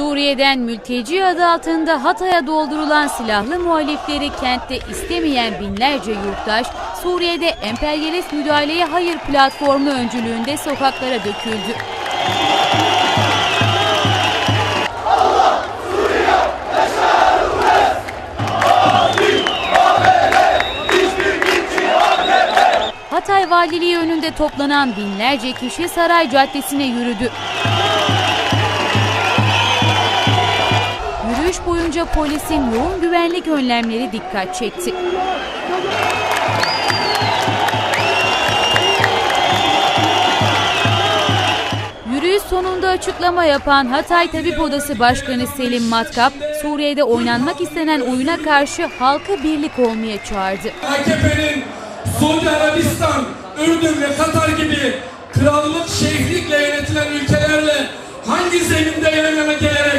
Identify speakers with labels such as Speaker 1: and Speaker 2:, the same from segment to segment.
Speaker 1: Suriye'den mülteci adı altında Hatay'a doldurulan silahlı muhalifleri kentte istemeyen binlerce yurttaş, Suriye'de emperyalist müdahaleye hayır platformu öncülüğünde sokaklara döküldü. Hatay Valiliği önünde toplanan binlerce kişi Saray Caddesi'ne yürüdü. Boyunca polisin yoğun güvenlik önlemleri dikkat çekti. Yürüyüş sonunda açıklama yapan Hatay Tabip Odası Başkanı Selim Matkap, Suriye'de oynanmak istenen oyuna karşı halka birlik olmaya çağırdı.
Speaker 2: AKP'nin Suudi Arabistan, Ürdün ve Katar gibi krallık, şeyhlikle yönetilen ülkelerle hangi zeminde Suriye'ye yürütülen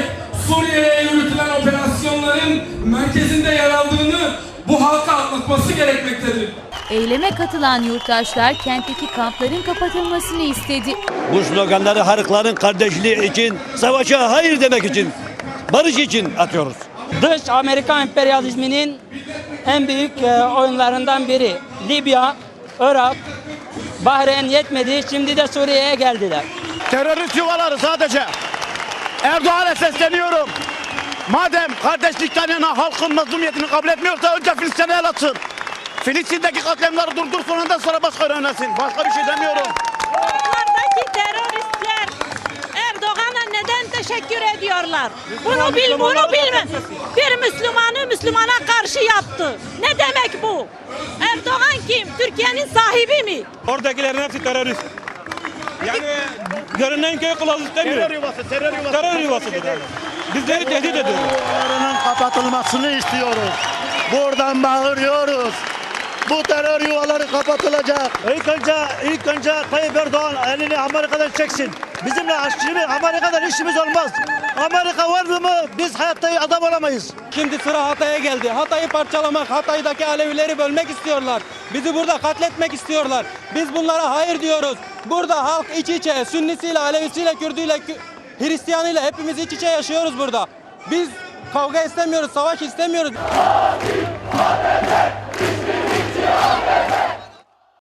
Speaker 2: operasyonların merkezinde yer aldığını bu halka anlatması gerekmektedir.
Speaker 1: Eyleme katılan yurttaşlar kentteki kampların kapatılmasını istedi.
Speaker 3: Bu sloganları harıkların kardeşliği için, savaşa hayır demek için, barış için atıyoruz.
Speaker 4: Dış Amerikan emperyalizminin en büyük e, oyunlarından biri. Libya, Irak, Bahreyn yetmedi. Şimdi de Suriye'ye geldiler.
Speaker 5: Terörist yuvaları sadece. Erdoğan'a sesleniyorum. Madem kardeşlikten yana halkın mazlumiyetini kabul etmiyorsa önce Filistin'e el atsın. Filistin'deki katliamları durdursun ondan sonra başka öğrenmesin. Başka bir şey demiyorum.
Speaker 6: Yollardaki teröristler Erdoğan'a neden teşekkür ediyorlar? Bunu bil, bunu bilme. Bir Müslümanı Müslümana karşı yaptı. Ne demek bu? Erdoğan kim? Türkiye'nin sahibi mi?
Speaker 7: Oradakilerin hepsi terörist. Yani görünen köy kılavuz istemiyor.
Speaker 5: Terör yuvası, terör yuvası.
Speaker 7: Terör yuvasıdır. Bizleri tehdit ediyor.
Speaker 5: Yuvalarının kapatılmasını istiyoruz. Buradan bağırıyoruz. Bu terör yuvaları kapatılacak.
Speaker 3: İlk önce, ilk önce Tayyip Erdoğan elini Amerika'dan çeksin. Bizimle aşçılık, Amerika'dan işimiz olmaz. Amerika vardı mı biz hayatta adam olamayız.
Speaker 7: Şimdi sıra Hatay'a geldi. Hatay'ı parçalamak, Hatay'daki Alevileri bölmek istiyorlar. Bizi burada katletmek istiyorlar. Biz bunlara hayır diyoruz. Burada halk iç içe, Sünnisiyle, Alevisiyle, Kürdüyle, Kü- Hristiyanıyla hepimiz iç içe yaşıyoruz burada. Biz kavga istemiyoruz, savaş istemiyoruz.